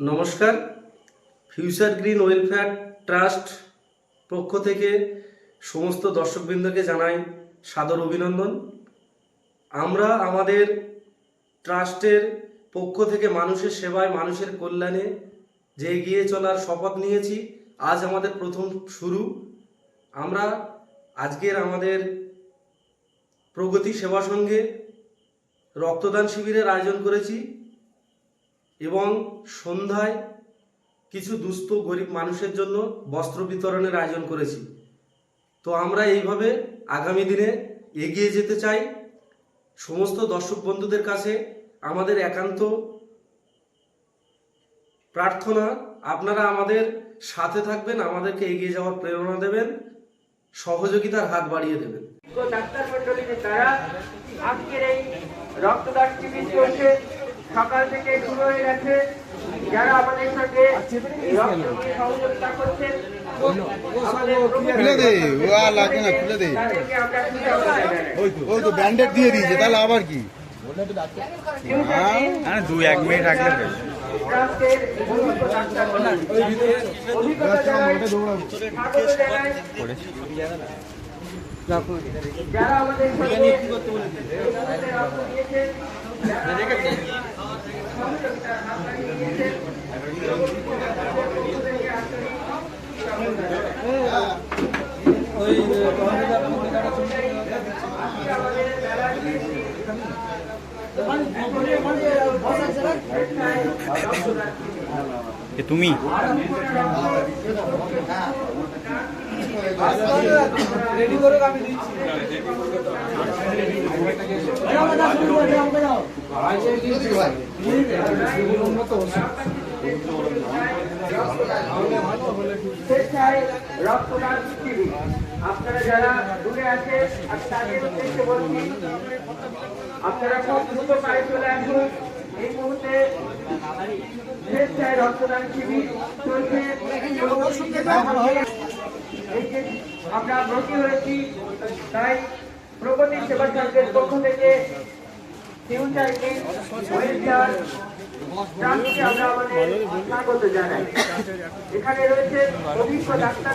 নমস্কার। Future green welfare trust পক্ষ থেকে সমস্ত দর্শকবৃন্দকে জানাই সাদর অভিনন্দন। আমরা আমাদের ট্রাস্টের পক্ষ থেকে মানুষের সেবায়, মানুষের কল্যাণে যে এগিয়ে চলার শপথ নিয়েছি, আজ আমাদের প্রথম শুরু। আমরা আজকের আমাদের প্রগতি সেবা সঙ্গে রক্তদান শিবিরের আয়োজন করেছি। এবং সন্ধ্যায় কিছু দুস্থ গরিব মানুষের জন্য বস্ত্র বিতরণের আয়োজন করেছি। তো আমরা এইভাবে আগামী দিনে এগিয়ে যেতে চাই। সমস্ত দর্শক বন্ধুদের কাছে আমাদের একান্ত প্রার্থনা, আপনারা আমাদের সাথে থাকবেন, আমাদেরকে এগিয়ে যাওয়ার প্রেরণা দেবেন, সহযোগিতার হাত বাড়িয়ে দেবেন। ডাক্তার মন্ডলীর দ্বারা আজকের এই রক্তদান শিবির চলছে। সকাল থেকে শুরু হয়ে গেছে। যারা আমাদের সঙ্গে সহযোগিতা করছেন খুলে দে ও আর লাগে না খুলে দে। ওই তো ব্যান্ডেড দিয়ে দিয়েছে তাহলে আবার কি? হ্যাঁ? দুই এক মিনিট রাখলে। ট্রাস্টের অভিজ্ঞ ডাক্তার মন্ডলী। অভিজ্ঞতা জানাই, স্বাগত জানাই। যারা আমাদের সঙ্গে এই মুহূর্তে রক্ত দিয়েছেন, যারা আমাদের সহযোগিতার হাত বাড়িয়ে দিয়েছেন, প্রত্যেককে আন্তরিক এ তুমি? আপনারা যারা দূরে আমি তাদের উদ্দেশ্যে বলছি, আপনারা খুব দ্রুত পায়ে চলে আসুন। স্বেচ্ছায় রক্তদান শিবির আমরা ভর্তি হয়েছি তাই প্রগতি সেবা সংঘের পক্ষ থেকে ফিউচার ওয়েলফেয়ার ট্রাস্টকে আমরা আমাদের এখানে রয়েছে অভিজ্ঞ ডাক্তার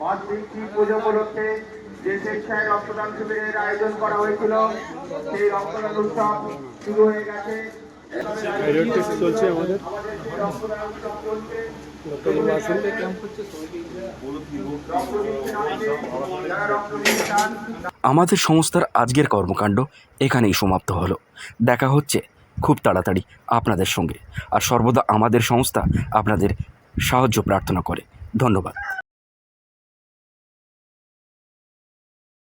মাতৃশ্রী পুজো উপলক্ষে যে স্বেচ্ছায় রক্তদান শিবিরের আয়োজন করা হয়েছিল সেই রক্তদান উৎসব শুরু হয়ে গেছে। চলছে আমাদের সংস্থার আজকের কর্মকাণ্ড এখানেই সমাপ্ত হলো। দেখা হচ্ছে খুব তাড়াতাড়ি আপনাদের সঙ্গে। আর সর্বদা আমাদের সংস্থা আপনাদের সাহায্য প্রার্থনা করে। ধন্যবাদ।